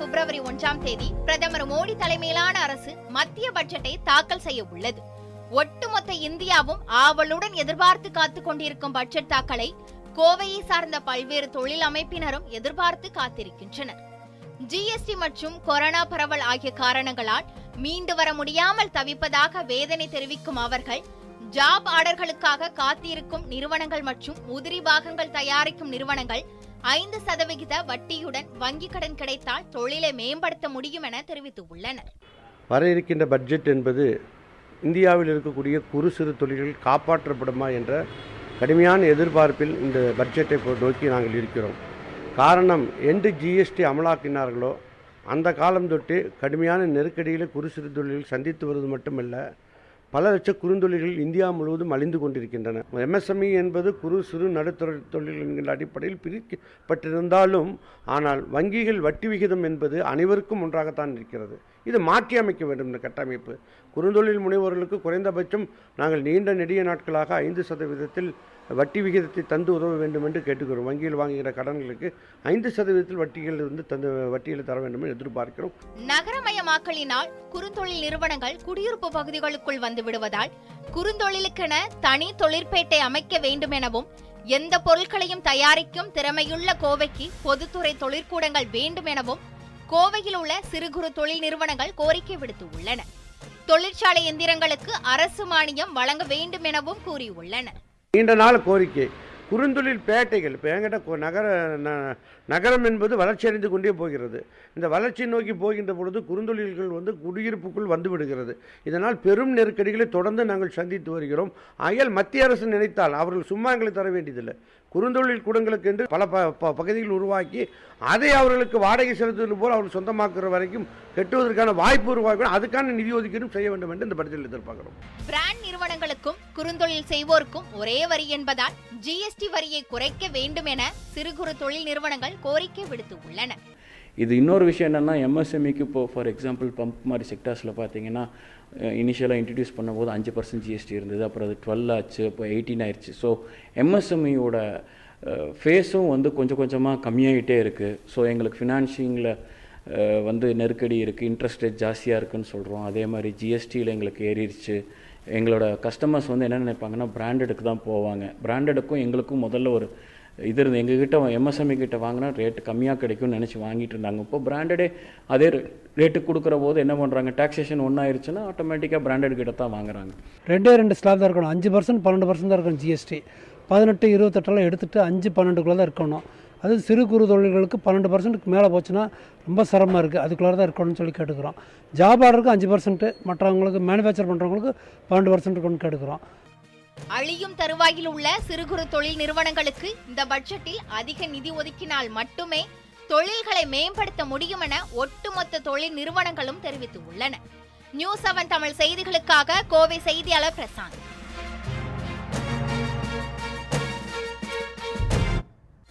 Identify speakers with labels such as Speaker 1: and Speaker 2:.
Speaker 1: பிப்ரவரி ஒன்றாம் தேதி பிரதமர் மோடி தலைமையிலான அரசு மத்திய பட்ஜெட்டை தாக்கல் செய்ய உள்ளது. ஒட்டுமொத்த இந்தியாவும் ஆவலுடன் எதிர்பார்த்து காத்துக் கொண்டிருக்கும் பட்ஜெட் தாக்கலை கோவையை சார்ந்த பல்வேறு தொழில் அமைப்பினரும் எதிர்பார்த்து காத்திருக்கின்றனர். ஜிஎஸ்டி மற்றும் கொரோனா பரவல் ஆகிய காரணங்களால் மீண்டு வர முடியாமல் தவிப்பதாக வேதனை தெரிவிக்கும் அவர்கள் ஜாப் ஆர்டர்களுக்காக காத்திருக்கும் நிறுவனங்கள் மற்றும் உதிரி பாகங்கள் தயாரிக்கும் நிறுவனங்கள் ஐந்து சதவிகித வட்டியுடன் வங்கிக் கடன் கிடைத்தால் தொழிலை மேம்படுத்த முடியும் என தெரிவித்துள்ளனர்.
Speaker 2: வர இருக்கின்ற பட்ஜெட் என்பது இந்தியாவில் இருக்கக்கூடிய குறு சிறு தொழில்கள் காப்பாற்றப்படுமா என்ற கடுமையான எதிர்பார்ப்பில் இந்த பட்ஜெட்டை நோக்கி நாங்கள் இருக்கிறோம். காரணம் என்று ஜிஎஸ்டி அமலாக்கினார்களோ அந்த காலம் தொட்டு கடுமையான நெருக்கடியில் குறு சிறு தொழில்கள் சந்தித்து வருவது மட்டுமல்ல பல லட்ச குறுந்தொழில்கள் இந்தியா முழுவதும் அழிந்து கொண்டிருக்கின்றன. எம்எஸ்எம்இ என்பது குறு சிறு நடுத்தர தொழில் என்கின்ற அடிப்படையில் பிரிக்கப்பட்டிருந்தாலும் ஆனால் வங்கிகள் வட்டி விகிதம் என்பது அனைவருக்கும் ஒன்றாகத்தான் இருக்கிறது. இது மாற்றி அமைக்க வேண்டும் இந்த கட்டமைப்பு. குறுந்தொழில் முனைவோர்களுக்கு குறைந்தபட்சம் நாங்கள் நீண்ட நெடிய நாட்களாக ஐந்து சதவீதத்தில் வட்டி விகிதத்தை தந்து உதவ வேண்டும் என்று கேட்டுக்கிறோம். வங்கியில் வாங்குகிற கடன்களுக்கு ஐந்து சதவீதத்தில் வட்டிகள் வந்து தந்து வட்டிகளை தர வேண்டும் என்று எதிர்பார்க்கிறோம்.
Speaker 1: நகரமயமாக்கலினால் குறுந்தொழில் நிறுவனங்கள் குடியிருப்பு பகுதிகளுக்குள் வந்து விடுவதால் குறுந்தொழிலுக்கென தனி தொழிற்பேட்டை அமைக்க வேண்டும் எனவும் எந்த பொருட்களையும் தயாரிக்கும் திறமையுள்ள கோவைக்கு பொதுத்துறை தொழிற்கூடங்கள் வேண்டும் எனவும் கோவையில் உள்ள சிறு குறு தொழில் நிறுவனங்கள் கோரிக்கை விடுத்துள்ளன தொழிற்சாலை எந்திரங்களுக்கு அரசு மானியம் வழங்க வேண்டும் எனவும் கூறியுள்ளன
Speaker 2: நீண்ட நாள் கோரிக்கை. குறுந்தொழில் பேட்டைகள் இப்போ என்கிட்ட நகர ந- நகரம் என்பது வளர்ச்சி அடைந்து கொண்டே போகிறது. இந்த வளர்ச்சி நோக்கி போகின்ற பொழுது குறுந்தொழில்கள் வந்து குடியிருப்புக்குள் வந்து விடுகிறது. இதனால் பெரும் நெருக்கடிகளை தொடர்ந்து நாங்கள் சந்தித்து வருகிறோம். ஆகையால் மத்திய அரசு நினைத்தால் அவர்கள் சும்மா எங்களை தர வேண்டியதில்லை. குறுந்தொழில் கூடங்களுக்கு என்று பல ப ப- பகுதிகள் உருவாக்கி அதை அவர்களுக்கு வாடகை செலுத்துவது போல் அவர்கள் சொந்தமாக்குற வரைக்கும் கெட்டுவதற்கான வாய்ப்பு உருவாக்கணும் அதுக்கான நிதி ஒதுக்கீடும் செய்ய வேண்டும் என்று இந்த படத்தில் எதிர்பார்க்கிறோம்.
Speaker 1: பிராண்ட் நிறுவனங்களுக்கும் குறுந்தொழில் செய்வோருக்கும் ஒரே வரி என்பதால் ஜிஎஸ்டி வரியை குறைக்க வேண்டும் என சிறு குறு தொழில் நிறுவனங்கள் கோரிக்கை விடுத்து உள்ளன.
Speaker 3: இது இன்னொரு விஷயம் என்னென்னா எம்எஸ்எம்இக்கு இப்போ ஃபார் எக்ஸாம்பிள் பம்ப் மாதிரி செக்டார்ஸில் பார்த்தீங்கன்னா இனிஷியலாக இன்ட்ரடியூஸ் பண்ணும்போது அஞ்சு பர்சன்ட் ஜிஎஸ்டி இருந்தது. அப்புறம் அது டுவெல் ஆச்சு இப்போ எயிட்டீன் ஆயிடுச்சு ஸோ எம்எஸ்எம்இயோட ஃபேஸும் வந்து கொஞ்சம் கொஞ்சமாக கம்மியாகிட்டே இருக்குது ஸோ எங்களுக்கு ஃபினான்ஷிங்கில் வந்து நெருக்கடி இருக்குது இன்ட்ரெஸ்ட் ரேட் ஜாஸ்தியாக இருக்குன்னு சொல்கிறோம் அதே மாதிரி ஜிஎஸ்டியில் எங்களுக்கு ஏறிடுச்சு. எங்களோட கஸ்டமர்ஸ் வந்து என்ன நினைப்பாங்கன்னா பிராண்டடுக்கு தான் போவாங்க. பிராண்டடுக்கும் எங்களுக்கும் முதல்ல ஒரு இது இருந்து எங்ககிட்ட எம்எஸ்எம்இ கிட்ட வாங்கினா ரேட்டு கம்மியாக கிடைக்கும்னு நினச்சி வாங்கிட்டு இருந்தாங்க. இப்போ பிராண்டடே அதே ரேட்டு கொடுக்குற போது என்ன பண்ணுறாங்க டாக்ஸேஷன் ஒன்றாயிருச்சுன்னா ஆட்டோமேட்டிக்காக பிராண்டட் கிட்ட தான் வாங்குறாங்க.
Speaker 4: ரெண்டே ரெண்டு ஸ்லாப் தான் இருக்கணும். அஞ்சு பர்சன்ட் பன்னெண்டு பர்சன்ட் தான் இருக்கணும் ஜிஎஸ்டி பதினெட்டு இருபத்தெட்டெல்லாம் எடுத்துகிட்டு அஞ்சு பன்னெண்டுக்குள்ளே தான் இருக்கணும். அது சிறு குறு தொழில்களுக்கு பன்னெண்டு பர்சன்ட்டுக்கு மேலே போச்சுன்னா ரொம்ப சிரமமாக இருக்குது அதுக்குள்ளே தான் இருக்கணும்னு சொல்லி கேட்டுக்கிறோம். ஜாப் ஆர்டருக்கு அஞ்சு பர்சன்ட்டு மற்றவங்களுக்கு மேனுஃபேக்சர் பண்ணுறவங்களுக்கு பன்னெண்டு பர்சன்ட் இருக்கணும்னு கேட்டுக்கிறோம்.
Speaker 1: அழியும் தருவாயில் உள்ள சிறு குறு தொழில் நிறுவனங்களுக்கு இந்த பட்ஜெட்டில் அதிக நிதி ஒதுக்கினால் மட்டுமே தொழில்களை மேம்படுத்த முடியும் என ஒட்டுமொத்த தொழில் நிறுவனங்களும் தெரிவித்துள்ளன. நியூஸ் செவன் தமிழ் செய்திகளுக்காக கோவை செய்தியாளர் பிரசாந்த்.